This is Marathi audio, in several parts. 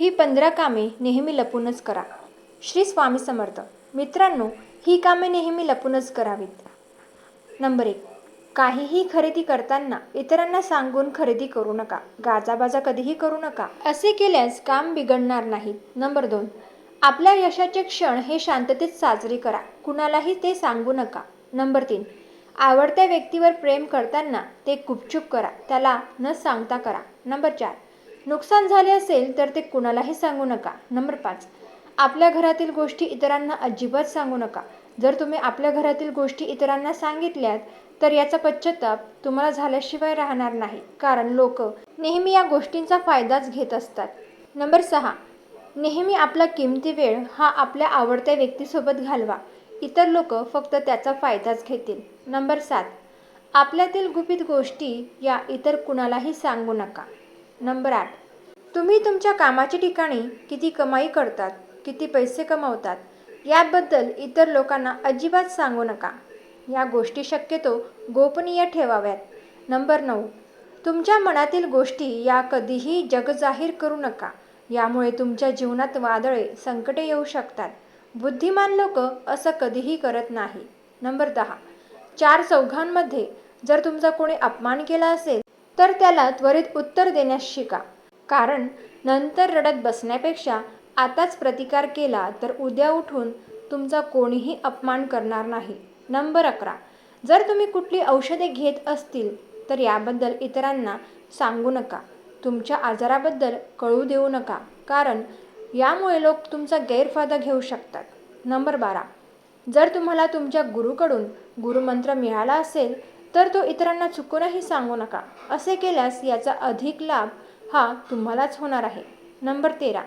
ही पंधरा कामे नेहमी लपूनच करा. श्री स्वामी समर्थ. मित्रांनो ही कामे नेहमी लपूनच करावीत. नंबर एक. काहीही खरेदी करताना इतरांना सांगून खरेदी करू नका. गाजाबाजा कधीही करू नका. असे केल्यास काम बिघडणार नाहीत नंबर दोन. आपल्या यशाचे क्षण हे शांततेत साजरे करा. कुणालाही ते सांगू नका. नंबर तीन. आवडत्या व्यक्तीवर प्रेम करताना ते गुपचूप करा. त्याला न सांगता करा. नंबर चार. नुकसान झाले असेल तर ते कुणालाही सांगू नका. नंबर पाच. आपल्या घरातील गोष्टी इतरांना अजिबात सांगू नका. जर तुम्ही आपल्या घरातील गोष्टी इतरांना सांगितल्यात तर याचा पश्चाताप तुम्हाला झाल्याशिवाय राहणार नाही. कारण लोक नेहमी या गोष्टींचा फायदाच घेत असतात. नंबर सहा. नेहमी आपला किमती वेळ हा आपल्या आवडत्या व्यक्तीसोबत घालवा. इतर लोक फक्त त्याचा फायदाच घेतील. नंबर सात. आपल्यातील गुपित गोष्टी या इतर कुणालाही सांगू नका. नंबर आठ. तुम्ही तुमच्या कामाच्या ठिकाणी किती कमाई करतात किती पैसे कमावतात याबद्दल इतर लोकांना अजिबात सांगू नका. या गोष्टी शक्यतो गोपनीय ठेवाव्यात. नंबर नऊ. तुमच्या मनातील गोष्टी या कधीही जगजाहीर करू नका. यामुळे तुमच्या जीवनात वादळे संकटे येऊ शकतात. बुद्धिमान लोक असं कधीही करत नाही. नंबर दहा. चार चौघांमध्ये जर तुमचा कोणी अपमान केला असेल तर त्याला त्वरित उत्तर देण्यास शिका. कारण नंतर रडत बसण्यापेक्षा आताच प्रतिकार केला तर उद्या उठून तुमचा कोणीही अपमान करणार नाही. नंबर अकरा. जर तुम्ही कुठली औषधे घेत असतील तर याबद्दल इतरांना सांगू नका. तुमच्या आजाराबद्दल कळू देऊ नका. कारण यामुळे लोक तुमचा गैरफायदा घेऊ शकतात. नंबर बारा. जर तुम्हाला तुमच्या गुरुकडून गुरुमंत्र मिळाला असेल तर तो इतरांना चुकूनही सांगू नका. असे केल्यास याचा अधिक लाभ हा तुम्हालाच होणार आहे. नंबर तेरा.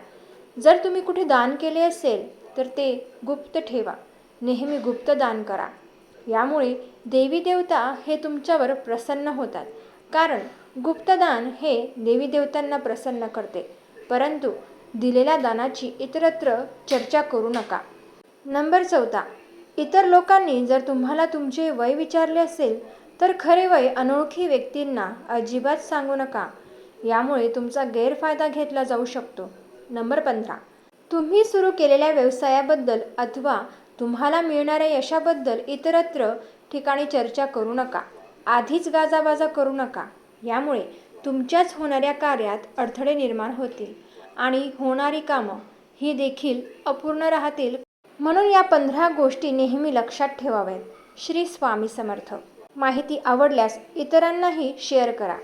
जर तुम्ही कुठे दान केले असेल तर ते गुप्त ठेवा. नेहमी गुप्त दान करा. यामुळे देवी देवता हे तुमच्यावर प्रसन्न होतात. कारण गुप्तदान हे देवी देवतांना प्रसन्न करते. परंतु दिलेल्या दानाची इतरत्र चर्चा करू नका. नंबर चौथा इतर लोकांनी जर तुम्हाला तुमचे वय विचारले असेल तर खरे वय अनोळखी व्यक्तींना अजिबात सांगू नका. यामुळे तुमचा गैरफायदा घेतला जाऊ शकतो. नंबर पंधरा. तुम्ही सुरू केलेल्या व्यवसायाबद्दल अथवा तुम्हाला मिळणाऱ्या यशाबद्दल इतरत्र ठिकाणी चर्चा करू नका. आधीच गाजाबाजा करू नका. यामुळे तुमच्याच होणाऱ्या कार्यात अडथळे निर्माण होतील आणि होणारी कामं ही देखील अपूर्ण राहतील. म्हणून या पंधरा गोष्टी नेहमी लक्षात ठेवाव्यात. श्री स्वामी समर्थ. माहिती आवडल्यास इतरांनाही शेअर करा.